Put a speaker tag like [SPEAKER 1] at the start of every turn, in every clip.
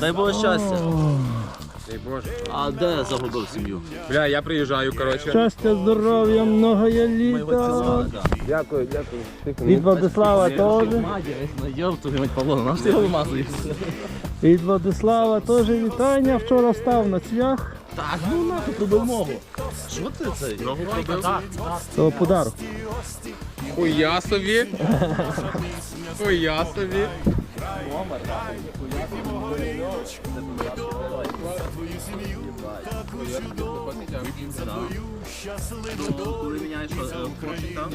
[SPEAKER 1] Дай Боже щастя.
[SPEAKER 2] Дай Боже.
[SPEAKER 1] А де я загубив сім'ю?
[SPEAKER 2] Бля, я приїжджаю, коротше.
[SPEAKER 3] Щастя, здоров'я, многое
[SPEAKER 1] Ми його
[SPEAKER 3] літа.
[SPEAKER 1] цілували, так.
[SPEAKER 2] Дякую, дякую. Тихо,
[SPEAKER 3] Від Владислава теж.
[SPEAKER 1] Йоп, тобі мать Павло, на ти його вимазуєш?
[SPEAKER 3] Від Владислава теж вітання. Вчора став на цвях.
[SPEAKER 1] Так, ну нахуй пробив ногу. Що ти це? Ногу пробив?
[SPEAKER 3] Подарок.
[SPEAKER 2] Хуя собі. Хуя собі.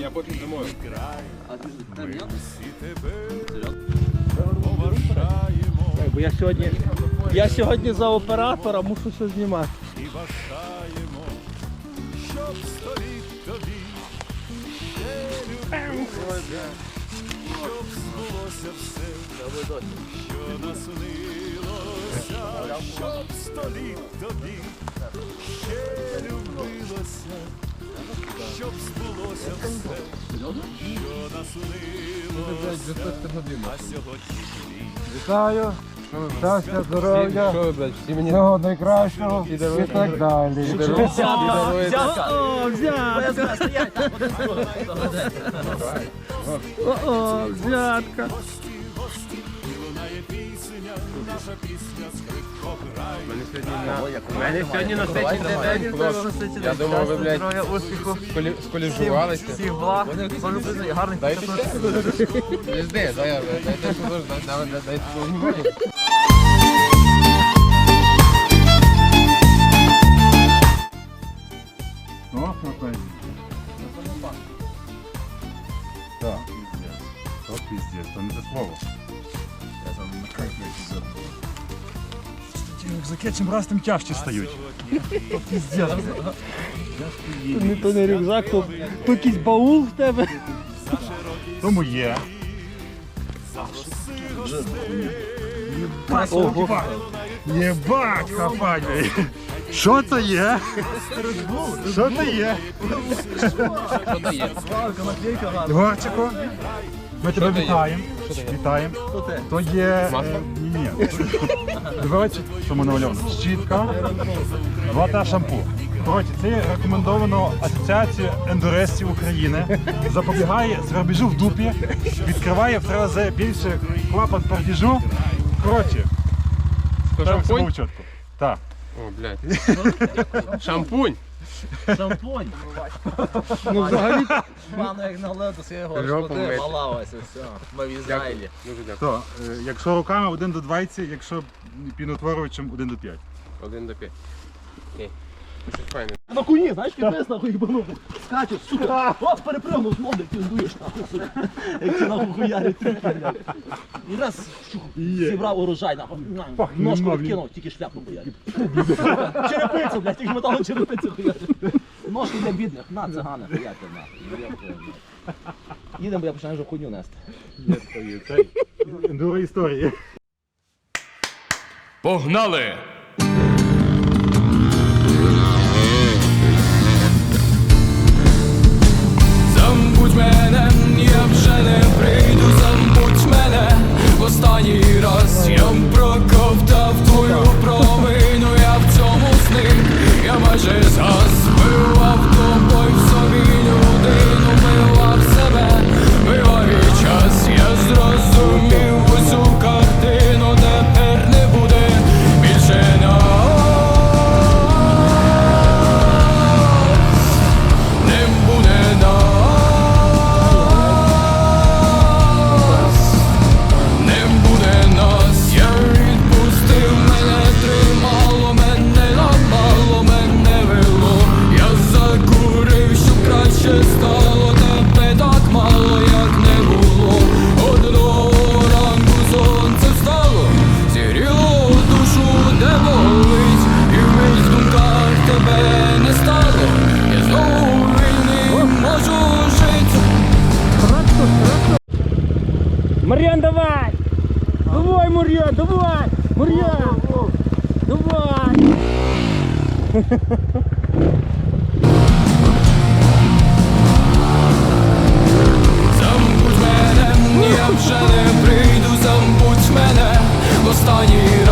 [SPEAKER 2] Я потім зимою.
[SPEAKER 1] А ти ж не міняв?
[SPEAKER 3] Ой, Бо я сьогодні, я сьогодні за оператора мушу все знімати. Вітаю, щастя, здоров'я,
[SPEAKER 2] Що наслилося? Щоб століття ще любилося, щоб збулося все. Що ви, блядь, всі мені
[SPEAKER 3] всього найкращого і так далі.
[SPEAKER 2] даруєте?
[SPEAKER 3] О, взятка! О, взятка!
[SPEAKER 2] У мене сьогодні на мене сьогодні насичений день, хлопці. Я думав, ви, блядь, сколі- сколіжувалися.
[SPEAKER 1] Всіх благ, дуже гарний
[SPEAKER 2] Дайте ще. Пізди, дай я, дай, дай, дай, дай, дай, дай, дай,
[SPEAKER 4] О, напевно. Так, піздець. То піздець, то не те слово. Рюкзаки чим раз тим тяжче стають. То піздець.
[SPEAKER 3] Не то не рюкзак, то, то якийсь баул в тебе.
[SPEAKER 4] Тому є. Єбать,
[SPEAKER 3] Ого.
[SPEAKER 4] Єбать, блядь. Що це є? Що це є?
[SPEAKER 2] Що дає?
[SPEAKER 4] Ігорчику, ми тебе вітаємо. Вітаємо. То є. Е, Ні, ні. Дивіться, що ми намальовано. Щітка, вода, шампу. Коротше, це рекомендовано Асоціацією ендуристів України. Запобігає свербіжу в дупі, відкриває в три рази більше клапан пердіжу. Коротше, так
[SPEAKER 2] шампунь?
[SPEAKER 4] чітко. Так.
[SPEAKER 2] О, блядь. Шампунь.
[SPEAKER 1] Шампунь.
[SPEAKER 3] Ну взагалі
[SPEAKER 1] Ману як на до свого
[SPEAKER 2] Жопу
[SPEAKER 1] господи,
[SPEAKER 2] мити.
[SPEAKER 1] все. Ми в Ізраїлі.
[SPEAKER 2] Дуже дякую.
[SPEAKER 4] То, е, якщо руками 1 до 20, якщо пінотворювачем 1 до 5.
[SPEAKER 2] Один до п'ять. Окей. Ну, Щось файне.
[SPEAKER 1] На коні, знаєш, капець нахуй їбанув. Скачеш, сука. От перепригнув з моди, піздуєш нахуй, сука. Як ти нахуй трюки, блядь. І раз щух, зібрав урожай, нахуй. на, Ножку відкинув, тільки шляпу хуярить. Черепицю, блядь, тільки металом черепицю хуярить. Ножки для бідних, на, цигани, хуярте, нахуй. Їдемо, бо я починаю вже хуйню нести.
[SPEAKER 4] Ендуро історії.
[SPEAKER 5] Погнали! Мене, я вже не прийду, забудь мене. В останній раз я проковтав твою провину, я в цьому сни, я майже збивав тобою
[SPEAKER 3] Мар'ян, давай! Давай, Мар'ян, давай! Мар'ян! Давай!
[SPEAKER 5] Забудь мене, я вже не прийду, забудь мене, в останній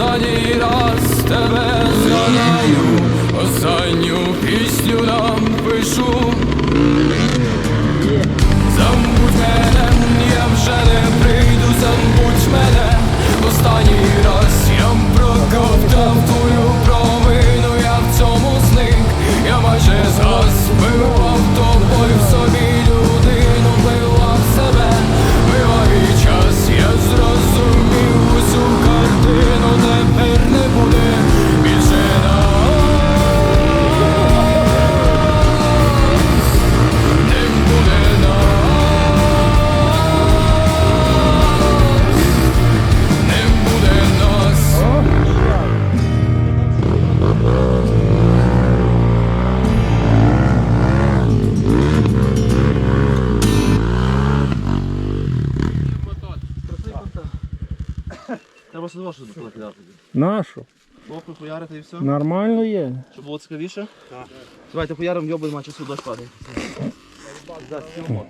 [SPEAKER 5] Останній раз тебе згадаю, останню пісню нам пишу. Забудь мене, я вже не прийду, забудь мене Останній раз
[SPEAKER 1] Треба сюди що кидати.
[SPEAKER 3] Нашу.
[SPEAKER 1] Лопи хуярити і все.
[SPEAKER 3] Нормально є.
[SPEAKER 1] Щоб було цікавіше. Давайте хуярим йоби, нема часу дощ падає. Да, сіло.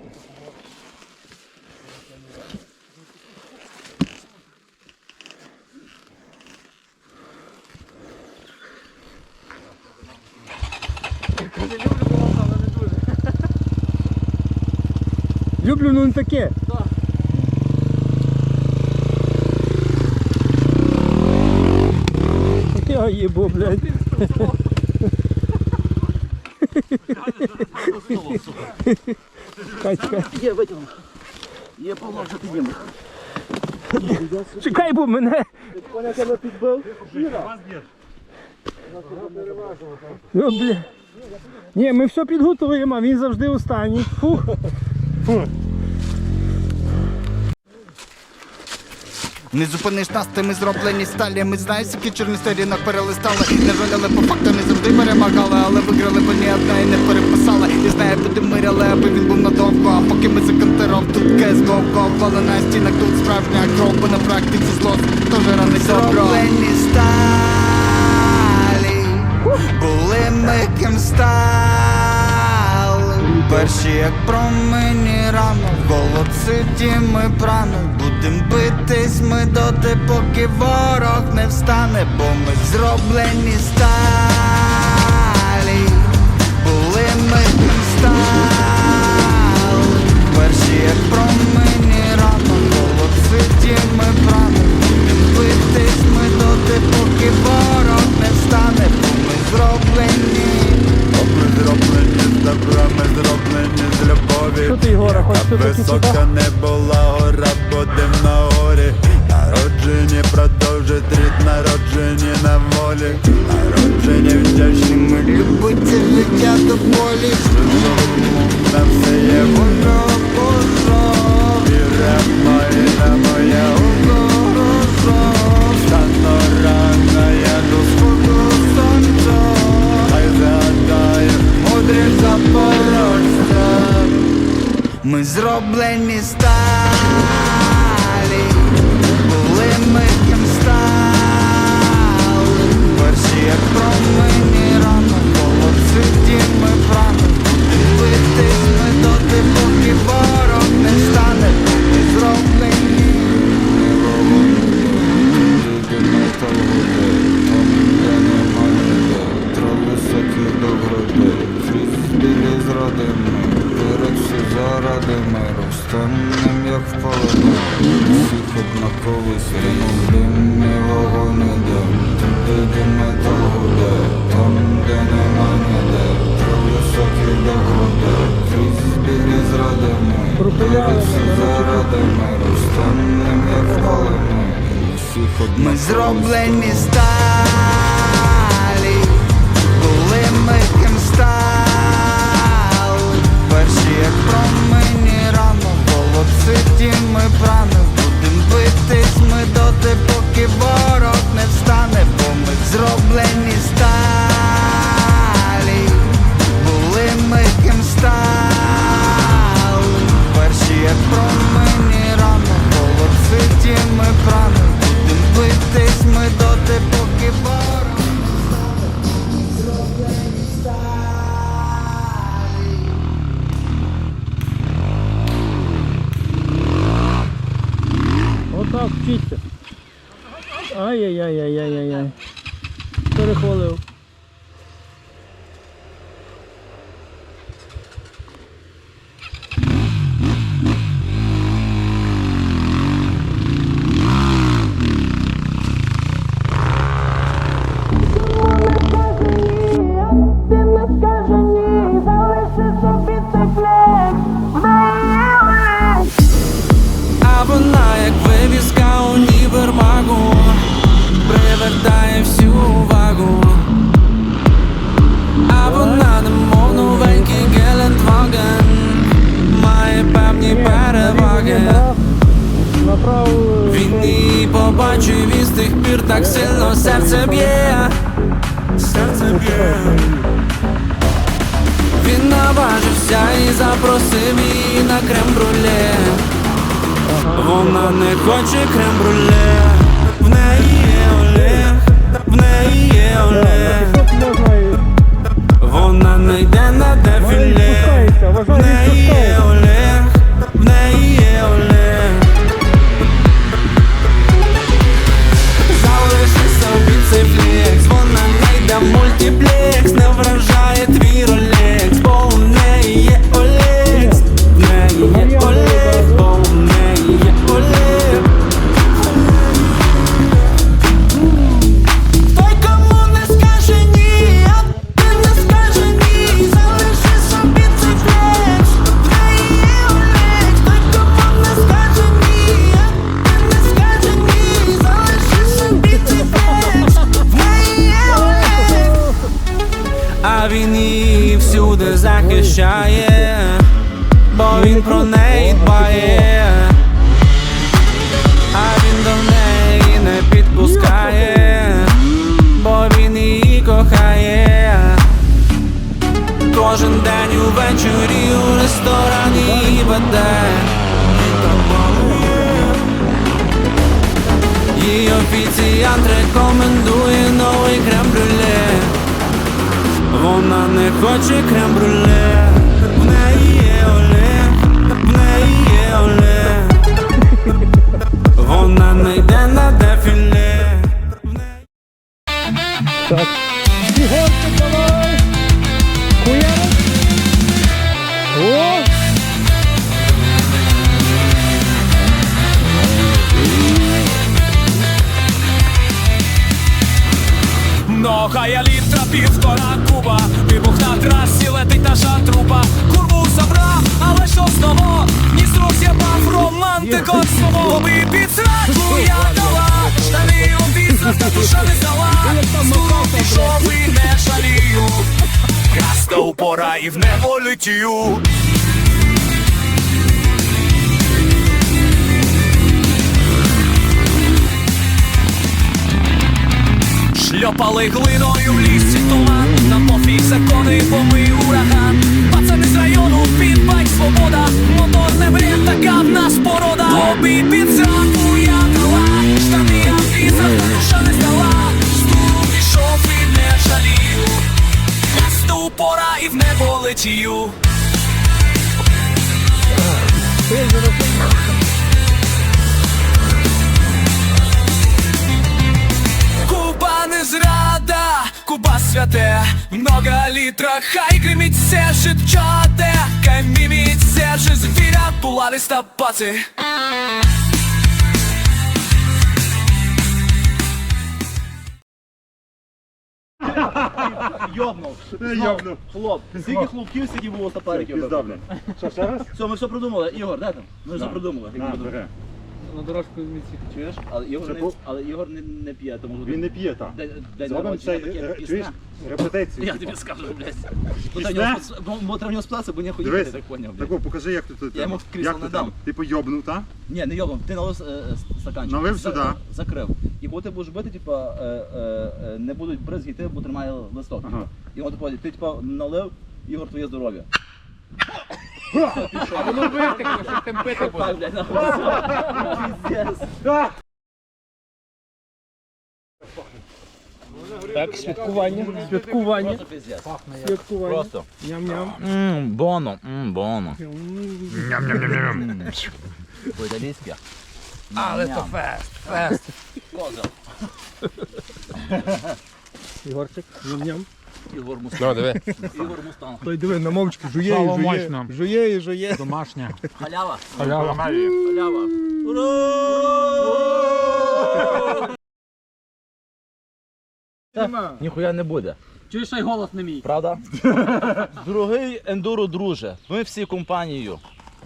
[SPEAKER 3] Люблю, ну не таке. Я їбу, блядь. Катька.
[SPEAKER 1] Є, витягнув. Є повно вже підіймо.
[SPEAKER 3] Чекай, бо мене.
[SPEAKER 1] Коня тебе підбив.
[SPEAKER 3] Ну, бля. Ні, ми все підготуємо, а він завжди останній. Фух.
[SPEAKER 6] Не зупиниш нас, ти ми зроблені сталі. Ми знаєш, які чорні сторінок перелистали. Не жаль, але по факту не завжди перемагали, але виграли, бо ні одна і не переписала. І знає, куди миряли, аби він був надовго. А поки ми за контером тут КСГО але на стінах тут справжня кров, бо на практиці зло теж рани Зроблені сталі, були ми ким стали. Перші, як промені рано, в голоситі ми прано Будем битись ми доти, поки ворог не встане, бо ми зроблені сталі, були ми стали. Перші, як промені
[SPEAKER 7] любові.
[SPEAKER 3] Що ти, Ігора,
[SPEAKER 7] Яка
[SPEAKER 3] тут
[SPEAKER 7] висока не була гора, будем на горі. Народжені продовжить рід, народжені на волі. Народжені вдячні ми
[SPEAKER 6] Любиться життя до
[SPEAKER 7] любимо, на все є воно Божо. І рема, і на моя угорожо.
[SPEAKER 6] Ми зроблені сталі, були ми ким стали. Перші, як промені рано, голоситі ми прано. Будем битись ми доти, поки ворог не встане, бо ми зроблені.
[SPEAKER 8] Заради миру, станем як в полоні. Всіх однаковий стрінув дим і вогонь іде Туди, де метал гуде, там, де нема ніде. Три високі до груди, крізь білі зради
[SPEAKER 3] Пропиляли
[SPEAKER 9] Заради миру станем як полини Усіх
[SPEAKER 8] Ми зроблені сталі, коли ми ким стали, перші як промені
[SPEAKER 3] Ай-яй-яй-яй-яй-яй. Перехвалив.
[SPEAKER 1] Так сильно серце б'є Серце б'є Він наважився і запросив її на крем-бруле Вона не хоче крем-бруле В неї є Олег, в неї є Олег Вона не йде на дефіле В неї є Олег, захищає Бо він про неї дбає а він до неї не підпускає, бо він її кохає. Кожен день увечері у ресторані веде. Її офіціант рекомендує новий крем-брюле. Вона не хоче крем-брюле. В романтиком свого Лоби під сраку я дала. Штани обіцяв, та душа не здала Скоро пішов і не жалію. Краста упора і в небо летію. Шльопали глиною в лісі туман. На пофіг закони помий ураган Пацани з району. Під байк свобода. Мотор не бред, така в нас порода. Обій під зранку я дала. Штани Анфіса, та душа не здала. Стулу пішов і не жалію. Насту пора і в небо летію. Куба не зрада, Куба святе, много літра, хай серже чоте, хай міміть серже звіря, була листа. Йобнув.
[SPEAKER 4] Йобнув.
[SPEAKER 1] Хлоп. Скільки хлопків, скільки було.
[SPEAKER 4] Піздавлю. Що, ще раз?
[SPEAKER 1] Все, ми все придумали. Ігор, де там? Ми
[SPEAKER 4] На.
[SPEAKER 1] придумали.
[SPEAKER 4] На,
[SPEAKER 3] дорожку візьміть.
[SPEAKER 1] Чуєш? Але Ігор, не, але Ігор не, не п'є, тому що
[SPEAKER 4] Він не п'є так.
[SPEAKER 1] день, день
[SPEAKER 4] Зробимо
[SPEAKER 1] народження
[SPEAKER 4] цей,
[SPEAKER 1] таке
[SPEAKER 4] е,
[SPEAKER 1] пісне.
[SPEAKER 4] чуєш, репетицію.
[SPEAKER 1] Я тобі скажу, блядь. Бо треба в нього спас- бо- бо треба в нього спитатися, бо не хуїти,
[SPEAKER 4] Дивись,
[SPEAKER 1] так поняв, блядь.
[SPEAKER 4] тако, покажи, як ти тут.
[SPEAKER 1] Я йому
[SPEAKER 4] треба.
[SPEAKER 1] крісло
[SPEAKER 4] Як
[SPEAKER 1] не
[SPEAKER 4] ти
[SPEAKER 1] дам.
[SPEAKER 4] там? Ти пойобнув, так?
[SPEAKER 1] Ні, не йобом, ти налив е, е, стаканчик.
[SPEAKER 4] Налив
[SPEAKER 1] За-
[SPEAKER 4] сюди.
[SPEAKER 1] Закрив. І коли ти будеш бити, типа, е, е, е, не будуть бризги йти, бо тримає листок.
[SPEAKER 4] Ага.
[SPEAKER 1] Типа. І от ти типа налив, Ігор, твоє здоров'я.
[SPEAKER 2] А воно витекло, що тим пити буде.
[SPEAKER 1] Так,
[SPEAKER 3] святкування. Святкування.
[SPEAKER 1] Просто.
[SPEAKER 3] Святкування.
[SPEAKER 1] Просто.
[SPEAKER 3] Ням-ням.
[SPEAKER 1] Ммм, боно, ммм, боно. По-італійськи.
[SPEAKER 2] Але то фест, фест.
[SPEAKER 1] Козел.
[SPEAKER 3] Ігорчик, ням-ням.
[SPEAKER 1] Ігор
[SPEAKER 2] Ну, диви.
[SPEAKER 1] Ігор Мустанг.
[SPEAKER 3] Той диви, на мовчки жує і жує. Жує і жує.
[SPEAKER 4] Домашня.
[SPEAKER 1] Халява.
[SPEAKER 4] Халява.
[SPEAKER 1] Халява. Ура! Ніхуя не буде.
[SPEAKER 3] Чуєш, що й голос не мій.
[SPEAKER 1] Правда? Дорогий ендуро друже, ми всі компанією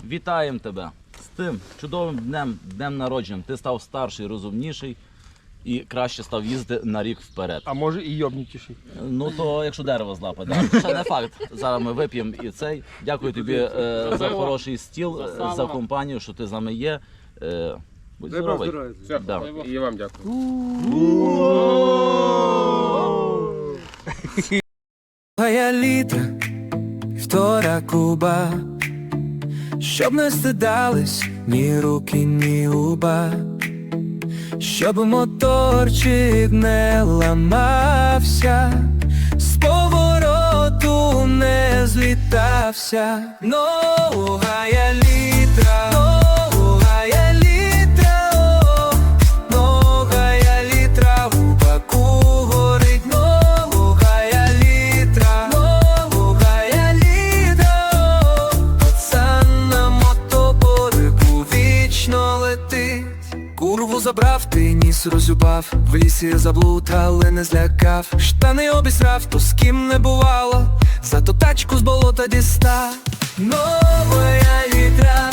[SPEAKER 1] вітаємо тебе з тим чудовим днем, днем народження. Ти став старший, розумніший і краще став їздити на рік вперед.
[SPEAKER 3] А може і йобнітіший.
[SPEAKER 1] Ну то якщо дерево злапати. Да. Ще не факт. Зараз ми вип'ємо і цей. Дякую тобі е, за хороший стіл, е, за компанію, що ти з нами є. Е, будь здоровий.
[SPEAKER 2] Все,
[SPEAKER 1] Да.
[SPEAKER 2] і вам дякую.
[SPEAKER 10] Моя літра, втора куба, щоб не стидались ні руки, ні губа, щоб моторчик не ламався, з повороту не злітався. Нога я літра, забрав, ти ніс розюбав, в лісі заблуд, але не злякав. Штани обісрав, то з ким не бувало, зато тачку з болота дістав. Новая літра,